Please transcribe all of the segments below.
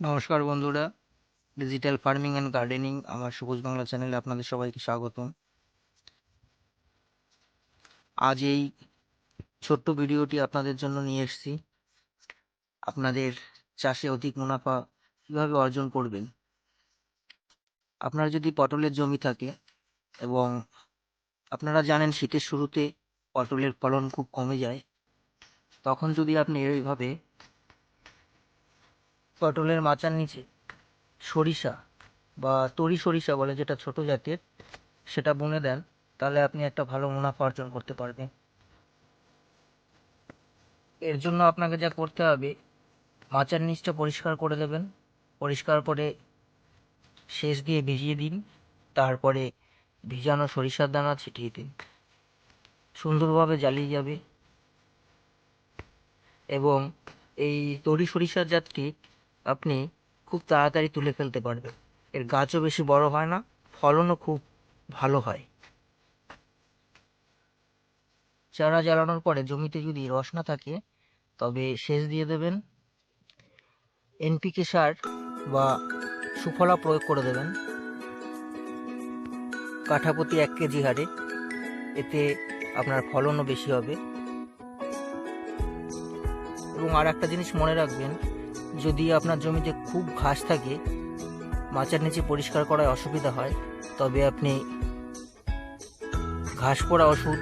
নমস্কার বন্ধুরা। Digital farming and gardening আমার সবুজ বাংলা চ্যানেলে আপনাদের সবাইকে স্বাগতম। আজ এই ছোট্ট ভিডিওটি আপনাদের জন্য নিয়ে এসেছি। আপনাদের চাষে অধিক মুনাফা কীভাবে অর্জন করবেন? আপনার যদি পটলের জমি থাকে এবং আপনারা জানেন শীতের শুরুতে পটলের ফলন খুব কমে যায়, তখন যদি আপনি এইভাবে পটলের মাচার নিচে সরিষা বা তরি সরিষা বলে যেটা ছোট জাতের, সেটা বুনে দেন, তাহলে আপনি একটা ভালো মুনাফা অর্জন করতে পারবেন। এর জন্য আপনাকে যা করতে হবে, মাচার নিচটা পরিষ্কার করে দেবেন। পরিষ্কার করে সেচ দিয়ে ভিজিয়ে দিন। তারপরে ভিজানো সরিষার দানা ছিটিয়ে দিন। সুন্দরভাবে জ্বালিয়ে যাবে। এবং এই তরি সরিষার জাতটি আপনি খুব তাড়াতাড়ি তুলে ফেলতে পারবেন। এর গাছও বেশি বড় হয় না, ফলনও খুব ভালো হয়। চারা জ্বালানোর পরে জমিতে যদি রস না থাকে, তবে সেচ দিয়ে দেবেন। এনপিকে সার বা সুফলা প্রয়োগ করে দেবেন। কাঠাপতি এক কেজি হারে, এতে আপনার ফলনও বেশি হবে। এবং আর একটা জিনিস মনে রাখবেন যদি আপনার জমিতে খুব ঘাস থাকে, মাচার নিচে পরিষ্কার করায় অসুবিধা হয়, তবে আপনি ঘাস পোড়া ওষুধ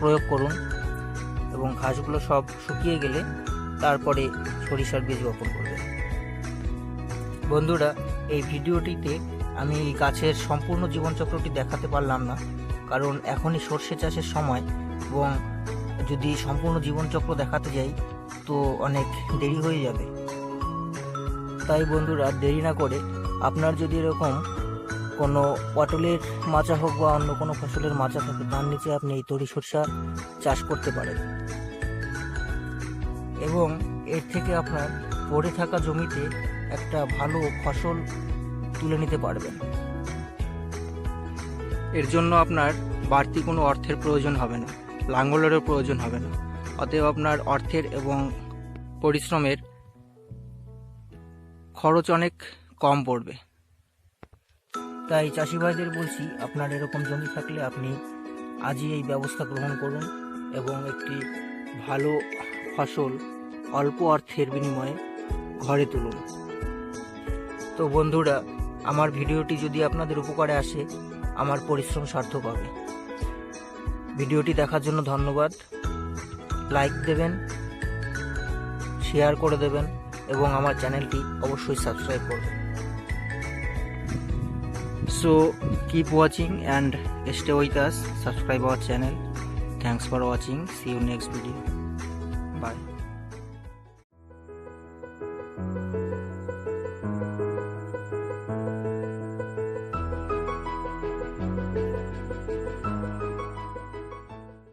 প্রয়োগ করুন এবং ঘাসগুলো সব শুকিয়ে গেলে তারপরে সরিষার বীজ বপন করবেন। বন্ধুরা, এই ভিডিওটিতে আমি গাছের সম্পূর্ণ জীবনচক্রটি দেখাতে পারলাম না, কারণ এখনই সর্ষে চাষের সময় এবং যদি সম্পূর্ণ জীবনচক্র দেখাতে যাই, তো অনেক দেরি হয়ে যাবে। তাই বন্ধুরা দেরি না করে আপনার যদি এরকম কোনো পটলের মাচা হোক বা অন্য কোনো ফসলের মাচা থাকে, তার নিচে আপনি এই তরি সরষা চাষ করতে পারেন। এবং এর থেকে আপনার পড়ে থাকা জমিতে একটা ভালো ফসল তুলে নিতে পারবেন। এর জন্য আপনার বাড়তি কোনো অর্থের প্রয়োজন হবে না, লাঙ্গলেরও প্রয়োজন হবে না। অতএব আপনার অর্থের এবং পরিশ্রমের খরচ অনেক কম পড়বে। তাই চাষি ভাইদের বলছি, আপনার এরকম জমি থাকলে আপনি আজই এই ব্যবস্থা গ্রহণ করুন এবং একটি ভালো ফসল অল্প অর্থের বিনিময়ে ঘরে তুলুন। তো বন্ধুরা, আমার ভিডিওটি যদি আপনাদের উপকারে আসে, আমার পরিশ্রম সার্থক হবে। ভিডিওটি দেখার জন্য ধন্যবাদ। লাইক দেবেন, শেয়ার করে দেবেন। এবং আমার চ্যানেলটি অবশ্যই সাবস্ক্রাইব করবে। So keep watching and stay with us subscribe our channel thanks for watching see you next video bye